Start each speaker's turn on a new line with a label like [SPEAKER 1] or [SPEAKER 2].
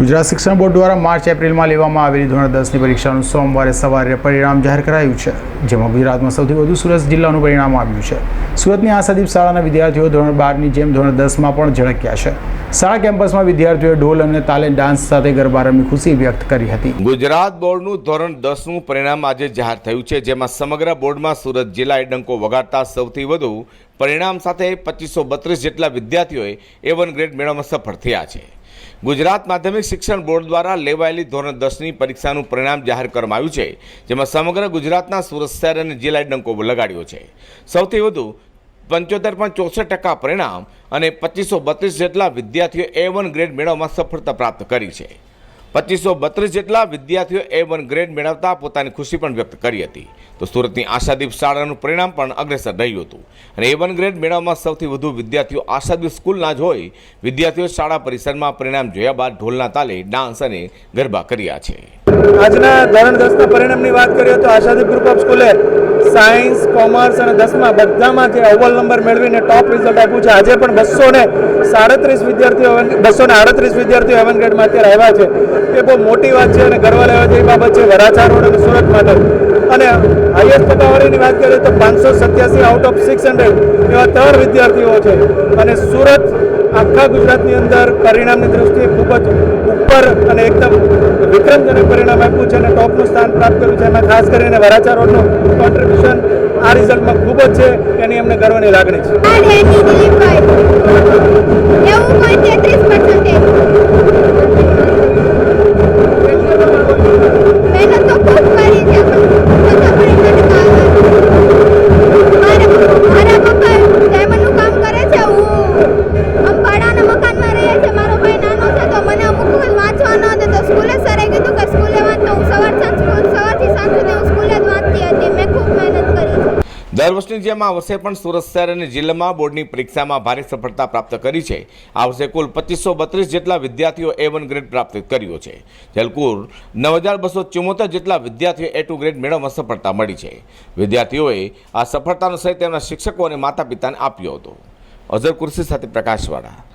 [SPEAKER 1] ગુજરાત શિક્ષણ બોર્ડ દ્વારા માર્ચ, એપ્રિલમાં લેવામાં આવેલી ધોરણ દસની પરીક્ષાનું સોમવારે સવારે પરિણામ જાહેર કરાયું છે, જેમાં ગુજરાતમાં સૌથી વધુ સુરત જિલ્લાનું પરિણામ આવ્યું છે. સુરતની આશાદીપ શાળાના વિદ્યાર્થીઓ ધોરણ બારની જેમ ધોરણ દસમાં પણ ઝળક્યા છે. શાળા કેમ્પસમાં વિદ્યાર્થીઓએ ઢોલ અને તાલે ડાન્સ સાથે ગરબા રમી ખુશી વ્યક્ત કરી હતી.
[SPEAKER 2] ગુજરાત બોર્ડનું ધોરણ દસનું પરિણામ આજે જાહેર થયું છે, જેમાં સમગ્ર બોર્ડમાં સુરત જિલ્લાએ ડંકો વગાડતા સૌથી વધુ પરિણામ સાથે પચીસો બત્રીસ જેટલા વિદ્યાર્થીઓએ એ વન ગ્રેડ મેળવવામાં સફળ થયા છે. ગુજરાત માધ્યમિક શિક્ષણ બોર્ડ દ્વારા લેવાયેલી ધોરણ દસની પરીક્ષાનું પરિણામ જાહેર કરવામાં આવ્યું છે, જેમાં સમગ્ર ગુજરાતના સુરત શહેર અને જિલ્લાએ ડંકો લગાડ્યો છે. સૌથી વધુ પંચોતેર પોઈન્ટ ચોસઠ ટકા પરિણામ અને પચીસો બત્રીસ જેટલા વિદ્યાર્થીઓ એ વન ગ્રેડ મેળવવામાં સફળતા પ્રાપ્ત કરી છે. પચીસો બત્રીસ જેટલા વિદ્યાર્થીઓ એ વન ગ્રેડ મેળવતા પોતાની ખુશી પણ વ્યક્ત કરી હતી. તો સુરતની આશાદીપ શાળાનું પરિણામ પણ અગ્રેસર રહ્યું હતું. અને એ વન ગ્રેડ મેળવવામાં સૌથી વધુ વિદ્યાર્થીઓ આશાદીપ સ્કૂલના જ હોય, વિદ્યાર્થીઓ શાળા પરિસરમાં પરિણામ જોયા બાદ ઢોલના તાલે ડાન્સ અને ગરબા કર્યા છે.
[SPEAKER 3] આજના ધોરણ દસના પરિણામની વાત કરીએ તો આશાદીપ ગ્રુપ ઓફ સ્કૂલે સાયન્સ, કોમર્સ અને દસમા બધામાં જે અવ્વલ નંબર મેળવીને ટોપ રિઝલ્ટ આપ્યું છે. આજે પણ બસો ને સાડત્રીસ વિદ્યાર્થીઓ બસો ને આડત્રીસ વિદ્યાર્થીઓ એવન ગ્રેડમાં અત્યારે આવ્યા છે. એ બહુ મોટી વાત છે અને ગર્વ લેવા જેવી બાબત છે વરાછા રોડ અને સુરત માટે. અને હાઈએસ્ટ ટકાવારીની વાત કરીએ તો પાંચસો સત્યાસી આઉટ ઓફ સિક્સ હંડ્રેડ એવા ત્રણ વિદ્યાર્થીઓ છે. અને સુરત આખા ગુજરાતની અંદર પરિણામની દ્રષ્ટિએ ખૂબ જ ઉપર અને એકદમ વિક્રમજનક પરિણામ આપ્યું છે અને ટોપનું સ્થાન પ્રાપ્ત કર્યું છે. એમાં ખાસ કરીને વરાછા રોડનું કોન્ટ્રીબ્યુશન આ રિઝલ્ટમાં ખૂબ જ છે. એની અમને ગર્વની લાગણી છે.
[SPEAKER 2] દર વર્ષની જેમ આ વર્ષે પણ સુરત શહેર અને જિલ્લામાં બોર્ડની પરીક્ષામાં ભારે સફળતા પ્રાપ્ત કરી છે. આ વર્ષે કુલ પચીસો બત્રીસ જેટલા વિદ્યાર્થીઓ એ વન ગ્રેડ પ્રાપ્ત કર્યો છે. જ્યારે કુલ નવ હજાર બસો ચુમ્મોતેર જેટલા વિદ્યાર્થીઓ એ ટુ ગ્રેડ મેળવવામાં સફળતા મળી છે. વિદ્યાર્થીઓએ આ સફળતાનો સહિત તેમના શિક્ષકો અને માતા પિતાને આપ્યો હતો. અઝર કુર્સી સાથે પ્રકાશવાળા.